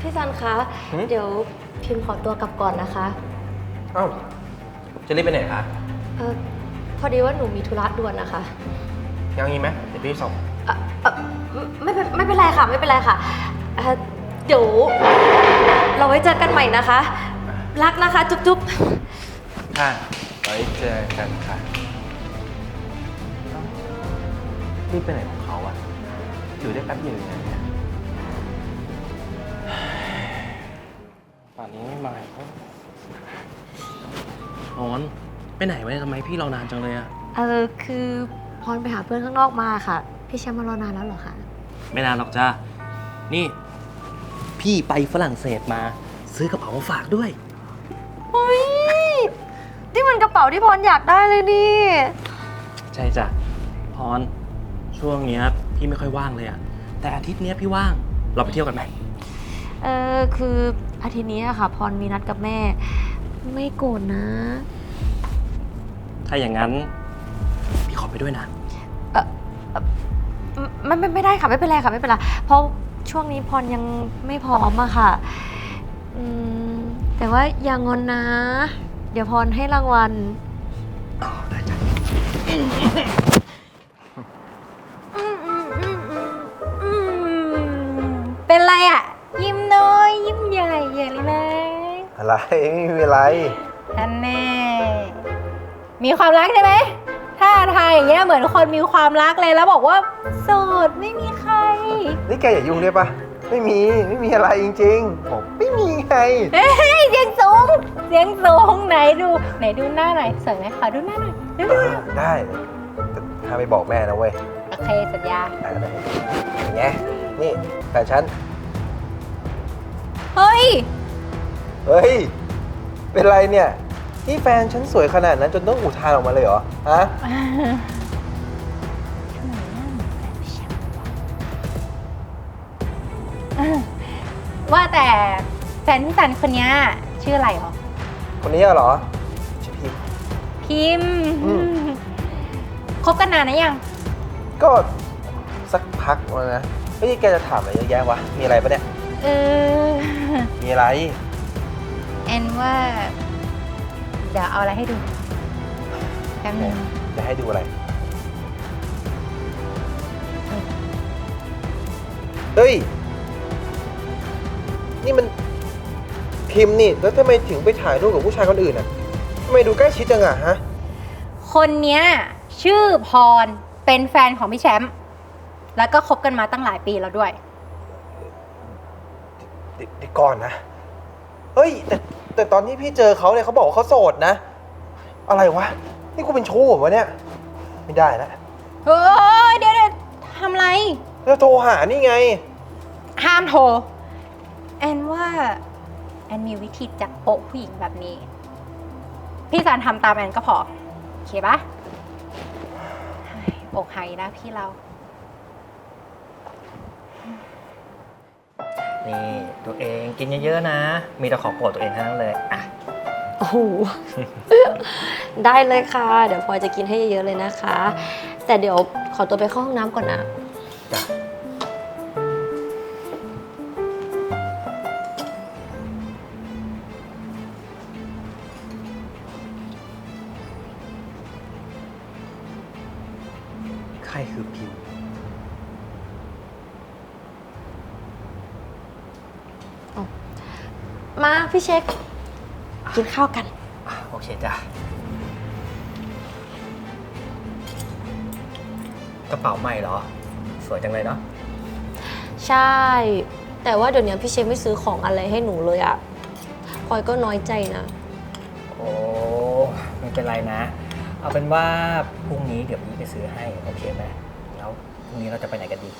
พี่ซันคะ หืม เดี๋ยวพิมพ์ขอตัวกลับก่อนนะคะเอ้าจะรีบไปไหนคะเออพอดีว่าหนูมีธุระด่วนนะคะยังงี้ไหมเดี๋ยวพี่ส่งเอ่อเอ่อไม่เป็นไม่เป็นไรค่ะ ไม่เป็นไรค่ะเอ่อเดี๋ยว เราไว้เจอกันใหม่นะคะ รักนะคะจุ๊บๆค่ะไว้เจอกันค่ะเอ้ารีบไปไหนของเขาอะอยู่ได้แป๊บเดียวเองนะเนี่ย นนี้ไม่มาเขาออนไปไหนวะเนี่ยทำไมพี่เรานานจังเลยอะเออคือพรไปหาเพื่อนข้างนอกมาค่ะ พี่แชมป์มารอนานแล้วเหรอคะไม่นานหรอกจ้านี่ พี่ไปฝรั่งเศสมา ซื้อกระเป๋ามาฝากด้วย เฮ้ยนี่มันกระเป๋าที่พรอยากได้เลยนี่ ใช่จ้ะพรช่วงเนี้ยพี่ไม่ค่อยว่างเลยอะแต่อาทิตย์เนี้ยพี่ว่างเราไปเที่ยวกันไหม เออคือ อาทิตย์นี้อะค่ะ พรมีนัดกับแม่ ไม่โกรธนะ ถ้าอย่างนั้นพี่ขอไปด้วยนะเออเอ่อไม่ไม่ไม่ได้ค่ะ ไม่เป็นไรค่ะ ไม่เป็นไร เพราะช่วงนี้พรยังไม่พร้อมอะค่ะอืมแต่ว่าอย่างอนนะ เดี๋ยวพรให้รางวัลอ๋อได้จ้ะเป็นไรอะ ยิ้มน้อย ยิ้มใหญ่ใหญ่เลยนะอะไรไม่มีอะไรท่านแน่มีความรักใช่ไหมถ้าทายอย่างเงี้ยเหมือนคนมีความรักเลยแล้วบอกว่าโสดไม่มีใคร นี่แกอย่ายุ่งได้ปะไม่มีไม่มีอะไรจริงๆผมไม่มีไงเฮ้ยเสียงสูงเสียงสูงไหนดู ไหนดูหน้าหน่อยสวยไหมขอดูหน้าหน่อยดูดูดูได้แต่ถ้าไม่บอกแม่นะเว้ยโอเคสัญญาอะได้อย่างเงี้ยนี่แฟนฉัน เฮ้ย เฮ้ย เป็นไรเนี่ย นี่แฟนฉันสวยขนาดนั้นจนต้องอุทานออกมาเลยเหรอ ฮะ ว่าแต่แฟนพี่สันคนเนี้ยชื่ออะไรหรอ คนนี้เหรอชื่อพิม พิมพ์อืม คบกันนานนะยัง ก็สักพักแล้วนะ เฮ้ย แกจะถามอะไรเยอะแยะวะ มีอะไรปะเนี่ย เออ มีอะไร แอนว่า เดี๋ยวเอาอะไรให้ดูแป๊บนึงจะให้ดูอะไร เฮ้ย นี่มันพิมพ์นี่ แล้วทำไมถึงไปถ่ายรูปกับผู้ชายคนอื่นอะทำไมดูใกล้ชิดจังอะฮะ คนเนี้ย ชื่อพรเป็นแฟนของพี่แชมป์แล้วก็คบกันมาตั้งหลายปีแล้วด้วย เดี๋ยวเดี๋ยวก่อนนะ เฮ้ย แต่แต่ตอนที่พี่เจอเขาเนี่ยเขาบอกว่าเขาโสดนะ อะไรวะ นี่กูเป็นชู้เหรอวะเนี่ย ไม่ได้แล้วเฮ้ยเดี๋ยวเดี๋ยวทำไร แล้วโทรหานี่ไง ห้ามโทร แอนว่า แอนมีวิธีจับโปะผู้หญิงแบบนี้ พี่สันทำตามแอนก็พอ โอเคปะเฮ้ยอกหักอีกนะพี่เรา นี่ตัวเองกินเยอะๆนะ มีแต่ของโปรดตัวเองทั้งนั้นเลยอะโอ้โห ได้เลยค่ะ เดี๋ยวพลอยจะกินให้เยอะๆเลยนะคะ แต่เดี๋ยวขอตัวไปเข้าห้องน้ำก่อนนะ จ้ะใครคือพิมพ์ มา พี่เช็ค กินข้าวกันอะโอเคจ้ะกระเป๋าใหม่เหรอ สวยจังเลยเนาะใช่ แต่ว่าเดี๋ยวนี้พี่เช็คไม่ซื้อของอะไรให้หนูเลยอะพลอยก็น้อยใจนะ โอ้ไม่เป็นไรนะ เอาเป็นว่าพรุ่งนี้เดี๋ยวพี่ไปซื้อให้โอเคไหมแล้วพรุ่งนี้เราจะไปไหนกันดี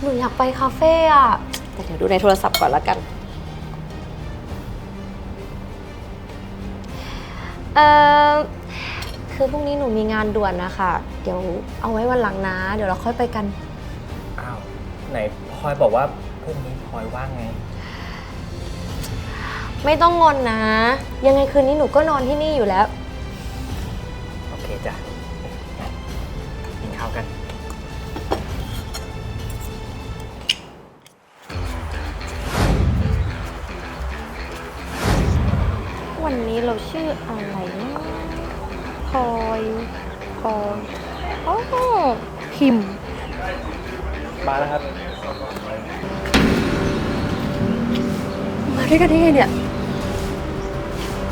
หนูอยากไปคาเฟ่อะแต่เดี๋ยวดูในโทรศัพท์ก่อนละกัน เออคือพรุ่งนี้หนูมีงานด่วนนะคะ เดี๋ยวเอาไว้วันหลังนะ เดี๋ยวเราค่อยไปกัน อ้าว ไหนพลอยบอกว่าพรุ่งนี้พลอยว่างไง ไม่ต้องงอนนะ ยังไงคืนนี้หนูก็นอนที่นี่อยู่แล้ว โอเคจ้ะกินข้าวกัน วันนี้เราชื่ออะไร พิมพ์มาแล้วครับ มาด้วยกันได้ไงเนี่ย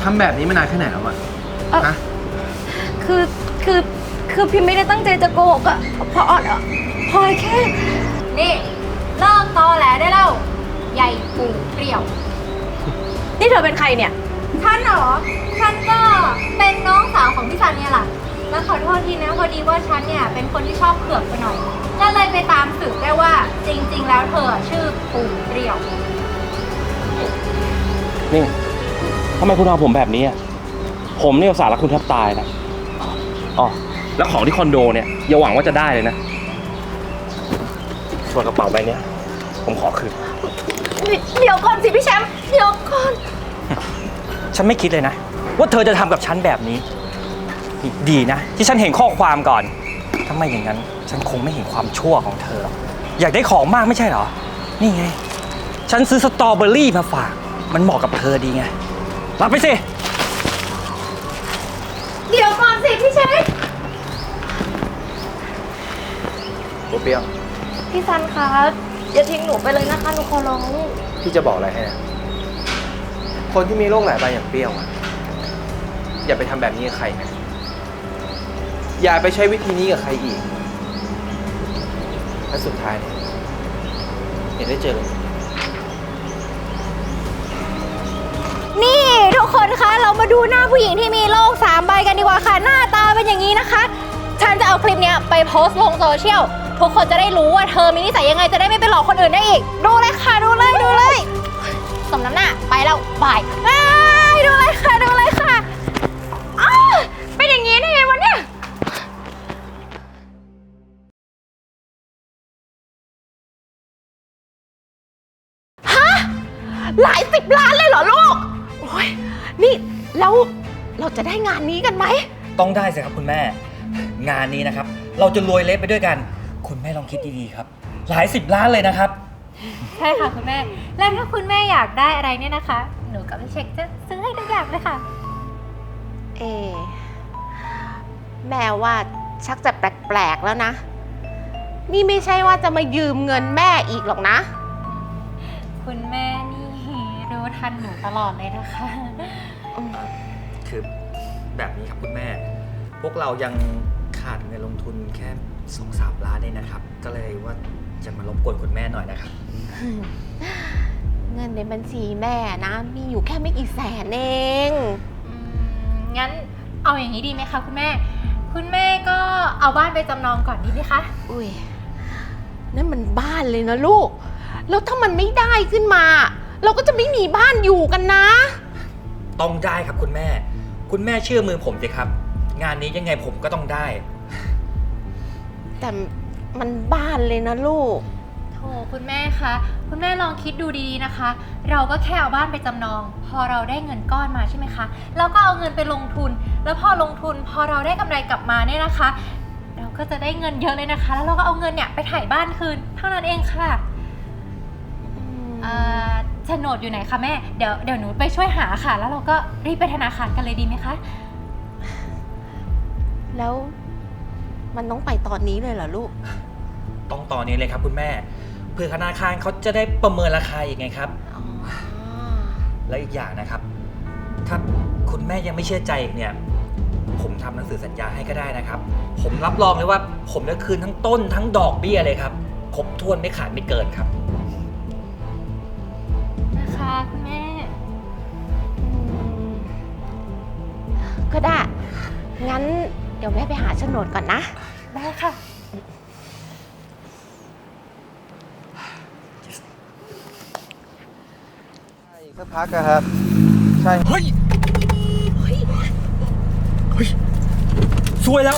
ทำแบบนี้มานานแค่ไหนแล้วอะเอ่อ ฮะคือคือคือพิมไม่ได้ตั้งใจจะโกหกอะพออดอะพลอยแค่ นี่เลิกตอแหลได้แล้วใหญ่ปูเปรี้ยว นี่เธอเป็นใครเนี่ย ฉันเหรอ ฉันก็เป็นน้องสาวของพี่ซันเนี่ยแหละ แล้วขอโทษทีนะพอดีว่าฉันเนี่ยเป็นคนที่ชอบเผือกไปหน่อย ก็เลยไปตามสืบได้ว่าจริง ๆ แล้วเธอชื่อปูเปรี้ยว นี่ทำไมคุณทำผมแบบนี้อะผมเนี่ยอุตสาห์รักคุณแทบตายนะอ๋อแล้วของที่คอนโดเนี่ยอย่าหวังว่าจะได้เลยนะ ส่วนกระเป๋าใบเนี้ยผมขอคืน เดี๋ยวก่อนสิพี่แชมป์เดี๋ยวก่อน ฉันไม่คิดเลยนะ ว่าเธอจะทำกับฉันแบบนี้นี่ ดีนะ ที่ฉันเห็นข้อความก่อน ถ้าไม่อย่างนั้น ฉันคงไม่เห็นความชั่วของเธอหรอกอยากได้ของมากไม่ใช่เหรอ นี่ไง ฉันซื้อสตรอเบอรี่มาฝาก มันเหมาะกับเธอดีไง รับไปสิ เดี๋ยวก่อนสิพี่แชมป์ตัวเปรี้ยวพี่ซันคะอย่าทิ้งหนูไปเลยนะคะหนูขอร้องพี่จะบอกอะไรให้นะคนที่มีโรคหลายใบอย่างเปรี้ยวอะอย่าไปทำแบบนี้กับใครนะ อย่าไปใช้วิธีนี้กับใครอีกและสุดท้ายเนี่ยอย่าได้เจอกันอีกนี่ทุกคนคะ เรามาดูหน้าผู้หญิงที่มีโรคสามใบกันดีกว่าค่ะ หน้าตาเป็นอย่างนี้นะคะ ฉันจะเอาคลิปเนี้ยไปโพสต์ลงโซเชียล ทุกคนจะได้รู้ว่าเธอมีนิสัยยังไงจะได้ไม่ไปหลอกคนอื่นได้อีก ดูเลยค่ะ ดูเลย ดูเลย สมน้ำหน้า ไปแล้วบายบายดูเลยค่ะ ดูเลย หลายสิบล้านเลยเหรอลูก โอ้ยนี่แล้วเราจะได้งานนี้กันไหม ต้องได้สิครับคุณแม่ งานนี้นะครับ เราจะรวยเละไปด้วยกัน คุณแม่ลองคิดดีๆครับ หลายสิบล้านเลยนะครับ ใช่ค่ะคุณแม่ แล้วถ้าคุณแม่อยากได้อะไรเนี่ยนะคะ หนูกับพี่เช็คจะซื้อให้ทุกอย่างเลยค่ะ เอ แม่ว่าชักจะแปลกๆแล้วนะ นี่ไม่ใช่ว่าจะมายืมเงินแม่อีกหรอกนะ คุณแม่ นี่รู้ทันหนูตลอดเลยนะคะ คือแบบนี้ครับคุณแม่ พวกเรายังขาดเงินลงทุนแค่สองสามล้านเองนะครับ ก็เลยว่าจะมารบกวนคุณแม่หน่อยนะครับ เงินในบัญชีแม่นะ มีอยู่แค่ไม่กี่แสนเอง อืมงั้นเอาอย่างนี้ดีไหมคะคุณแม่ คุณแม่ก็เอาบ้านไปจำนองก่อนดีไหมคะ อุ้ยนั่นมันบ้านเลยนะลูก แล้วถ้ามันไม่ได้ขึ้นมา เราก็จะไม่มีบ้านอยู่กันนะ ต้องได้ครับคุณแม่ คุณแม่เชื่อมือผมสิครับ งานนี้ยังไงผมก็ต้องได้ แต่มันบ้านเลยนะลูก โถคุณแม่คะ คุณแม่ลองคิดดูดีๆนะคะ เราก็แค่เอาบ้านไปจำนอง พอเราได้เงินก้อนมาใช่ไหมคะ เราก็เอาเงินไปลงทุน แล้วพอลงทุน พอเราได้กำไรกลับมาเนี่ยนะคะ เราก็จะได้เงินเยอะเลยนะคะ แล้วเราก็เอาเงินเนี่ยไปถ่ายบ้านคืน เท่านั้นเองค่ะเอ่อ โฉนดอยู่ไหนคะแม่ เดี๋ยวเดี๋ยวหนูไปช่วยหาค่ะ แล้วเราก็รีบไปธนาคารกันเลยดีไหมคะ แล้วมันต้องไปตอนนี้เลยเหรอลูก ต้องตอนนี้เลยครับคุณแม่เพื่อธนาคารเขาจะได้ประเมินราคาอีกไงครับอ๋อและอีกอย่างนะครับ ถ้าคุณแม่ยังไม่เชื่อใจอีกเนี่ย ผมทำหนังสือสัญญาให้ก็ได้นะครับ ผมรับรองเลยว่า ผมจะคืนทั้งต้นทั้งดอกเบี้ยเลยครับครบถ้วนไม่ขาดไม่เกินครับนะ คะคุณแม่อืมก็ได้ งั้นเดี๋ยวแม่ไปหาโฉนดก่อนนะ ได้ค่ะ อีกสักพักอะครับ ใช่เฮ้ยเฮ้ย เฮ้ย สวยแล้ว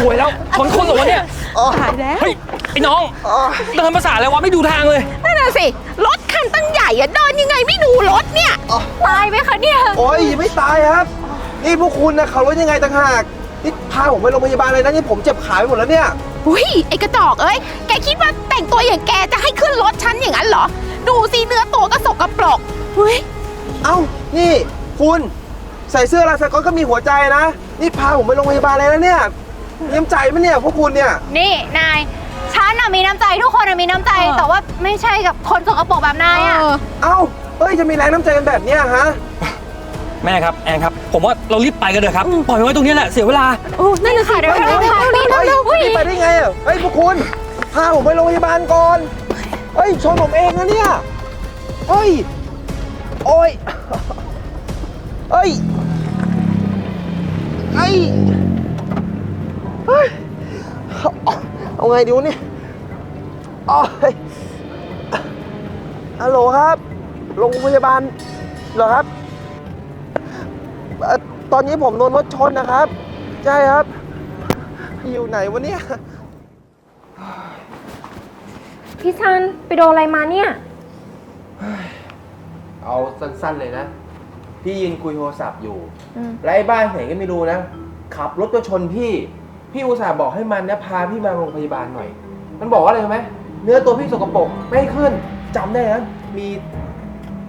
สวยแล้วชนคนเหรอวะเนี่ย ตายแล้ว เฮ้ย ไอ้น้อง เดินภาษาอะไรวะ ไม่ดูทางเลย นั่นน่ะสิ รถคันตั้งใหญ่อะเดินยังไงไม่ดูรถเนี่ยตายไหมคะเนี่ยโอ้ยยังไม่ตายครับ นี่พวกคุณนะขับรถยังไงต่างหากนี่พาผมไปโรงพยาบาลเลยนะนี่ผมเจ็บขาไปหมดแล้วเนี่ยอุ้ยไอ้กระจอกเอ้ยแกคิดว่าแต่งตัวอย่างแกจะให้ขึ้นรถฉันอย่างนั้นเหรอ ดูสิเนื้อตัวก็สกปรกเฮ้ยเอ้านี่คุณใส่เสื้อลายสก๊อตก็มีหัวใจนะ นี่พาผมไปโรงพยาบาลเลยนะเนี่ยมีน้ำใจไหมเนี่ยพวกคุณเนี่ยนี่นายฉั นน่ะมีน้ำใจทุกคนน่ะมีน้ำใจแต่ว่าไม่ใช่กับคนสกปรกแบบนายอะ เอ้าเฮ้ย จะมีแรงน้ำใจกันแบบเนี้ยฮะ แม่ครับแอนครับ ผมว่าเรารีบไปกันเถอะครับ ปล่อยไว้ตรงนี้แหละเสียเวลานั่นน่ะสิเดี๋ยวเฮ้ยเดี๋ยวเฮ้ยเดี๋ยวเฮ้ยเดี๋ยวเฮ้ยไปได้ไงอะเฮ้ยพวกคุณ พาผมไปโรงพยาบาลก่อน เฮ้ย ชนผมเองนะเนี่ย เฮ้ย โอ้ย เฮ้ยไอ้เฮ้ยเอาเอาไงดีวะเนี่ย โอ้ยฮัลโหลครับโรงพยาบาลเหรอครับเอ่อตอนนี้ผมโดนรถชนนะครับ ใช่ครับ อยู่ไหนวะเนี่ย พี่ซันไปโดนอะไรมาเนี่ย เอาสั้นๆเลยนะ พี่ยืนคุยโทรศัพท์อยู่ อืม และไอ้บ้านไหนก็ไม่รู้นะ ขับรถมาชนพี่ พี่อุตส่าห์บอกให้มันนะพาพี่มาโรงพยาบาลหน่อย มันบอกว่าอะไรรู้ไหม เนื้อตัวพี่สกปรกไม่ให้ขึ้นจำได้นะมี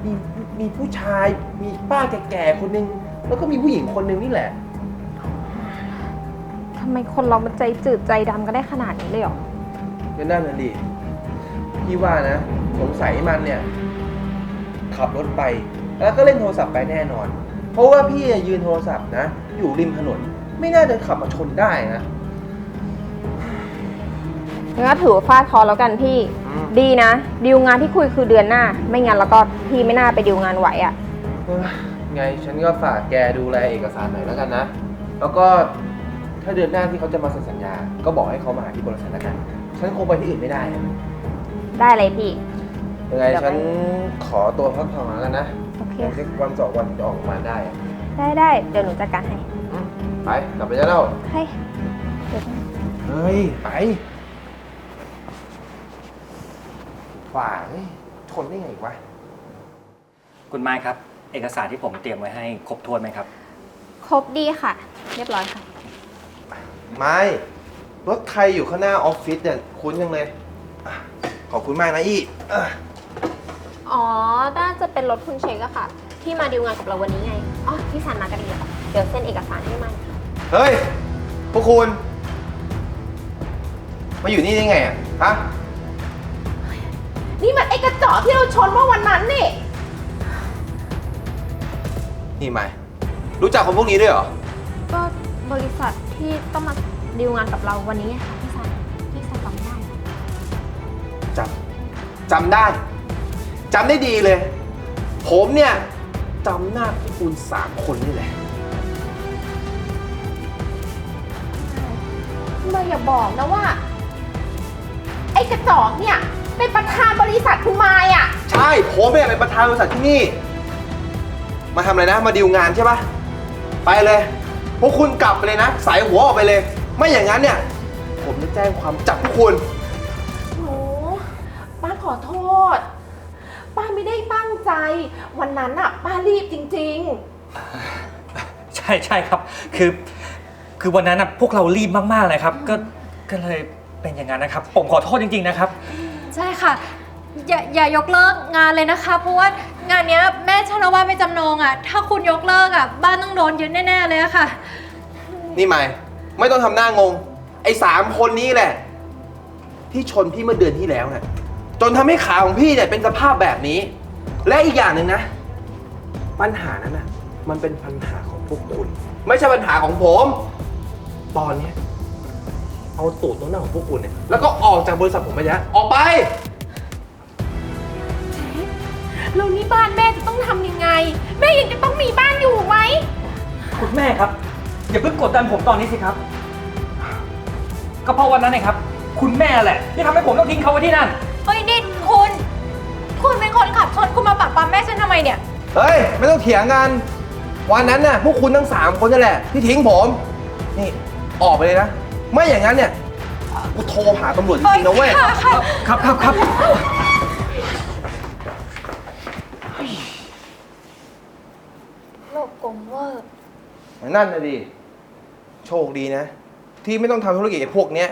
มีมีผู้ชาย มีป้าแก่ๆคนนึงแล้วก็มีผู้หญิงคนนึงนี่แหละ ทำไมคนเรามันใจจืดใจดำกันได้ขนาดนี้เลยเหรอ ก็นั่นน่ะดิพี่ว่านะ สงสัยมันเนี่ย ขับรถไป แล้วก็เล่นโทรศัพท์ไปแน่นอน เพราะว่าพี่อะยืนโทรศัพท์นะ อยู่ริมถนน ไม่น่าจะขับมาชนได้นะ งั้นก็ถือว่าฟาดเคอแล้วกันพี่อืมดีนะดีลงานที่คุยคือเดือนหน้า ไม่งั้นแล้วก็พี่ไม่น่าไปดีลงานไหวอะ่ะเอ้ยไงฉันก็ฝากแกดูแลเอกสารหน่อยแล้วกันนะ แล้วก็ถ้าเดือนหน้าที่เขาจะมาเซ็นสัญญา ก็บอกให้เขามาหาที่บริษัทแล้วกัน ฉันคงไปที่อื่นไม่ได้อะได้เลยพี่ ยังไงเดี๋ยวไปฉันขอตัวพักผ่อนแล้วกันนะโอเค เดี๋ยวสักวันสองวันจะออกมาได้อะได้ได้เดี๋ยวหนูจัดการให้อืมไปกลับไปได้แล้ว ให้เดี๋ยวเฮ้ย ไป ฝ่าเฮ้ยทนได้ไงวะ คุณไม้ครับ เอกสารที่ผมเตรียมไว้ให้ครบถ้วนไหมครับ ครบดีค่ะ เรียบร้อยค่ะ ไม่รถใครอยู่ข้างหน้าออฟฟิศเนี่ยคุ้นจังเลยอะขอบคุณมากนะอี้อะอ๋อ น่าจะเป็นรถคุณเชคอะค่ะ ที่มาดีลงานกับเราวันนี้ไง อ๋อ พี่ซันมากันดีอะเดี๋ยวเซ็นเอกสารให้มัน เฮ้ย พวกคุณ มาอยู่นี่ได้ไงอะฮะ นี่มันไอ้กระจอกที่เราชนเมื่อวันนั้นนี่ นี่ไม่รู้จักคนพวกนี้ด้วยเหรอ ก็บริษัทที่ต้องมาดีลงานกับเราวันนี้ไงค่ะพี่ซันพี่ซันจำไม่ได้เหรอจำจำได้ จำได้ดีเลย ผมเนี่ยจำหน้าพวกคุณสามคนนี่แหละมาอย่าบอกนะว่า ไอ้กระจอกเนี่ย เป็นประธานบริษัทคุณมายอะ ใช่ผมเนี่ยเป็นประธานบริษัทที่นี่ มาทำอะไรนะ มาดีลงานใช่ปะไปเลย พวกคุณกลับไปเลยนะ สายหัวออกไปเลย ไม่อย่างนั้นเนี่ย ผมจะแจ้งความจับพวกคุณโอ้ป้าขอโทษ ป้าไม่ได้ตั้งใจ วันนั้นอะป้ารีบจริง ใช่ใช่ครับ คือ คือวันนั้นนะพวกเรารีบมากๆเลยครับ ก็ก็เลยเป็นอย่างนั้นนะครับ ผมขอโทษจริง ๆนะครับ ใช่ค่ะ อย่าอย่ายกเลิกงานเลยนะคะ เพราะว่างานเนี้ยแม่ฉันเอาบ้านไปจำนองอะ่ะ ถ้าคุณยกเลิกอะ่ะ บ้านต้องโดนยึดแน่ๆเลยอะค่ะ นี่ไม่ไม่ต้องทำหน้างง ไอ้สามคนนี้แหละ ที่ชนพี่เมื่อเดือนที่แล้วนะ่ะจนทำให้ขาของพี่เนี่ยเป็นสภาพแบบนี้ และอีกอย่างหนึ่งนะ ปัญหานั้นนะมันเป็นปัญหาของพวกคุณ ไม่ใช่ปัญหาของผม ตอนเนี้ย เอาตูดตรงหน้าของพวกคุณเนี่ยแล้วก็ออกจากบริษัทผมไปนะออกไปๆแล้วนี่บ้านแม่จะต้องทำยังไง แม่ยังจะต้องมีบ้านอยู่ไหม คุณแม่ครับ อย่าเพิ่งกดดันผมตอนนี้สิครับ ก็เพราะวันนั้นเองครับ คุณแม่แหละที่ทำให้ผมต้องทิ้งเขาไว้ที่นั่นเฮ้ยนี่คุณ คุณเป็นคนขับชนคุณมาปักปั๊มแม่ฉันทำไมเนี่ย เฮ้ย ไม่ต้องเถียงกัน วันนั้นน่ะพวกคุณทั้งสามคนนั่นแหละที่ทิ้งผม นี่ออกไปเลยนะ ไม่อย่างนั้นเนี่ยกูโทรหาตำรวจจริงๆนะเว้ยครับครับครับโลกกลมเวอร์นั่นนะดิโชคดีนะ ที่ไม่ต้องทำธุรกิจไอ้พวกเนี้ย